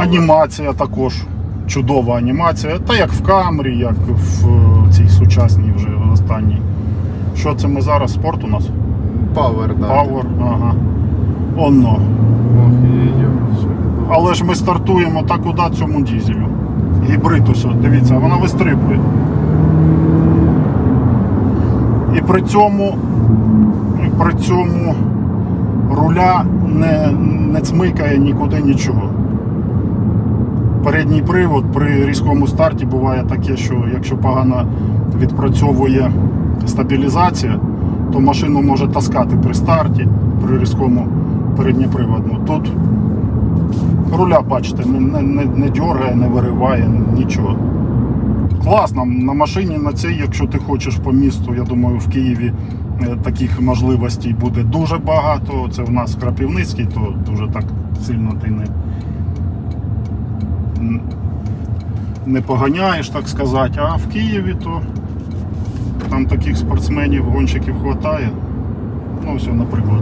Анімація також. Чудова анімація. Та як в камері, як в е, цій сучасній вже останній. Що це ми зараз? Спорт у нас? Power, да. Power, ага. Оно. Але ж ми стартуємо та куди цьому дізелю. Гібрид ось, дивіться, вона вистрибує. І при цьому, і при цьому руля не, не цмикає нікуди нічого. Передній привод при різкому старті буває таке, що якщо погано відпрацьовує стабілізація, то машину може таскати при старті, при різкому передньоприводну. Тут руля, бачите, не, не, не, дергає, не вириває, нічого. Класно, на машині на цій, якщо ти хочеш по місту, я думаю, в Києві е, таких можливостей буде дуже багато. Це в нас Крапівницький, то дуже так сильно ти не, не поганяєш, так сказати. А в Києві то там таких спортсменів, гонщиків вистачає. Ну, все, наприклад.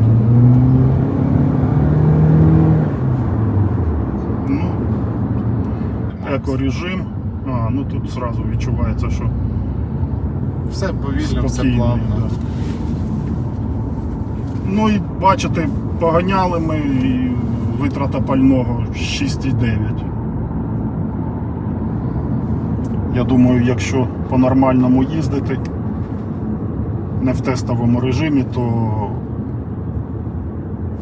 Ну, екорежим. А, ну тут зразу відчувається, що Все повільно, все плавно. Да. Ну і бачите, поганяли ми і витрата пального 6,9. Я думаю, якщо по-нормальному їздити, не в тестовому режимі, то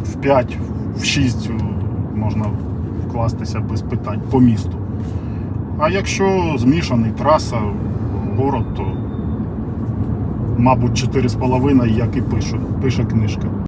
в 5, в 6 можна вкластися без питань по місту. А якщо змішаний траса, город, то мабуть 4,5, як і пише, пише книжка.